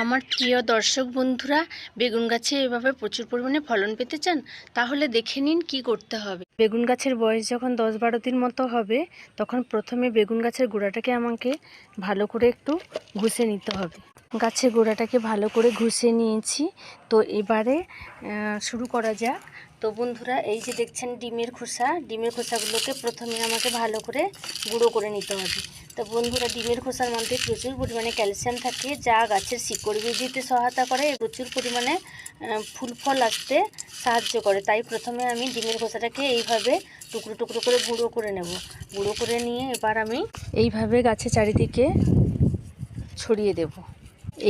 আমার প্রিয় দর্শক বন্ধুরা, বেগুন গাছে এভাবে প্রচুর পরিমাণে ফলন পেতে চান, তাহলে দেখে নিন কি করতে হবে। বেগুন গাছের বয়স যখন দশ বারো দিন মতো হবে, তখন প্রথমে বেগুন গাছের গোড়াটাকে আমাকে ভালো করে একটু ঘুষে নিতে হবে। গাছের গোড়াটাকে ভালো করে ঘুষে নিয়েছি, তো এবারে শুরু করা যাক। তো বন্ধুরা, এই যে দেখছেন ডিমের খোসা, ডিমের খোসাগুলোকে প্রথমে আমাকে ভালো করে গুঁড়ো করে নিতে হবে। তো বন্ধুরা, ডিমের খোসার মধ্যে প্রচুর পরিমাণে ক্যালসিয়াম থাকে, যা গাছের শিকড় বৃদ্ধিতে সহায়তা করে প্রচুর পরিমাণে ফুল ফল আসতে সাহায্য করে। তাই প্রথমে আমি ডিমের খোসাটাকে এইভাবে টুকরো টুকরো করে গুঁড়ো করে নেব। গুঁড়ো করে নিয়ে এবার আমি এইভাবে গাছের চারিদিকে ছড়িয়ে দেব।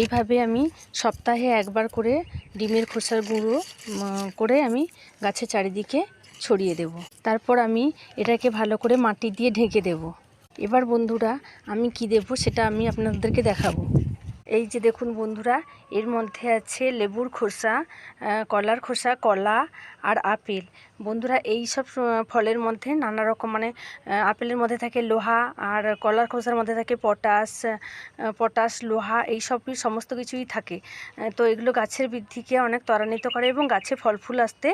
এইভাবে আমি সপ্তাহে একবার করে ডিমের খোসার গুঁড়ো করে আমি গাছের চারিদিকে ছড়িয়ে দেব। তারপর আমি এটাকে ভালো করে মাটি দিয়ে ঢেকে দেব। এবার বন্ধুরা, আমি কি দেব সেটা আমি আপনাদেরকে দেখাবো। এই যে দেখুন বন্ধুরা, এর মধ্যে আছে লেবুর খোসা কলার খোসা, কলা আর আপেল। বন্ধুরা, এই সব ফলের মধ্যে নানা রকম মানে আপেলের মধ্যে থাকে লোহা আর কলার খোসার মধ্যে থাকে পটাশ পটাশ, লোহা, এই সবই সমস্ত কিছুই থাকে। তো এগুলো গাছের বৃদ্ধিকে অনেক ত্বরান্বিত করে এবং গাছে ফল ফুল আসতে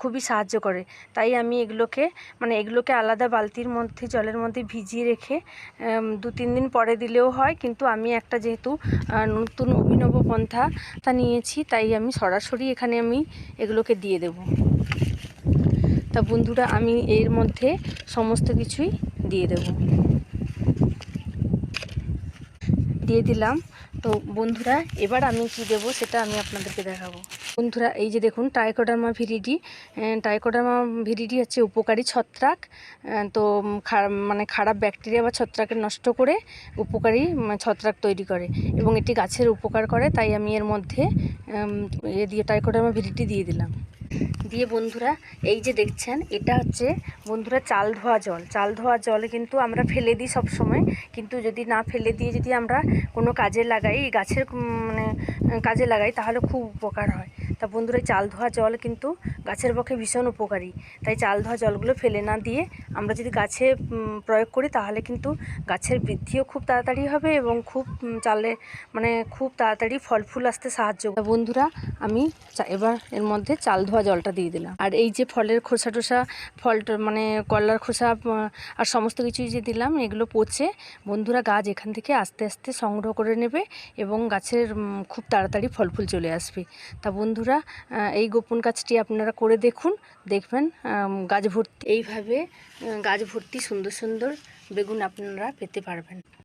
খুবই সাহায্য করে। তাই আমি এগুলোকে মানে এগুলোকে আলাদা বালতির মধ্যে, জলের মধ্যে ভিজিয়ে রেখে দু তিন দিন পরে দিলেও হয়। কিন্তু আমি একটা যেহেতু নতুন অভিনব পন্থা তা নিয়েছি, তাই আমি সরাসরি এখানে আমি এগুলোকে দিয়ে দেব। তা বন্ধুরা, আমি এর মধ্যে সমস্ত কিছুই দিয়ে দেব। দিয়ে দিলাম। তো বন্ধুরা, এবার আমি কি দেব সেটা আমি আপনাদেরকে দেখাবো। বন্ধুরা, এই যে দেখুন টাইকোডার্মা ভিরিডি টাইকোডার্মা ভিরিডি হচ্ছে উপকারী ছত্রাক তো মানে খারাপ ব্যাকটেরিয়া বা ছত্রাকের নষ্ট করে উপকারী ছত্রাক তৈরি করে এবং এটি গাছের উপকার করে, তাই আমি এর মধ্যে এ দিয়ে টাইকোডার্মা ভিরিডি দিয়ে দিলাম। দিয়ে বন্ধুরা, এই যে দেখছেন, এটা হচ্ছে বন্ধুরা চাল ধোয়া জল। চাল ধোয়া জল কিন্তু আমরা ফেলে দিই সব সময় কিন্তু যদি না ফেলে দিয়ে যদি আমরা কোনো কাজে লাগাই, গাছের মানে কাজে লাগাই, তাহলে খুব উপকার হয়। তা বন্ধুরা চাল ধোয়া জল কিন্তু গাছের পক্ষে ভীষণ উপকারী। তাই চাল ধোয়া জলগুলো ফেলে না দিয়ে আমরা যদি গাছে প্রয়োগ করি তাহলে কিন্তু গাছের বৃদ্ধিও খুব তাড়াতাড়ি হবে এবং খুব চালে মানে খুব তাড়াতাড়ি ফল ফুল আসতে সাহায্য। বন্ধুরা, আমি এবার এর মধ্যে চাল ধোয়া জলটা দিয়ে দিলাম। আর এই যে ফলের খোসা টোসা, ফল মানে কলার খোসা আর সমস্ত কিছুই যে দিলাম, এগুলো পচে বন্ধুরা গাছ এখান থেকে আস্তে আস্তে সংগ্রহ করে নেবে এবং গাছের খুব তাড়াতাড়ি ফল ফুল চলে আসবে। তা বন্ধুরা আহ, এই গোপন কাজটি আপনারা করে দেখুন দেখবেন গাছ ভর্তি এইভাবে গাছ ভর্তি সুন্দর সুন্দর বেগুন আপনারা পেতে পারবেন।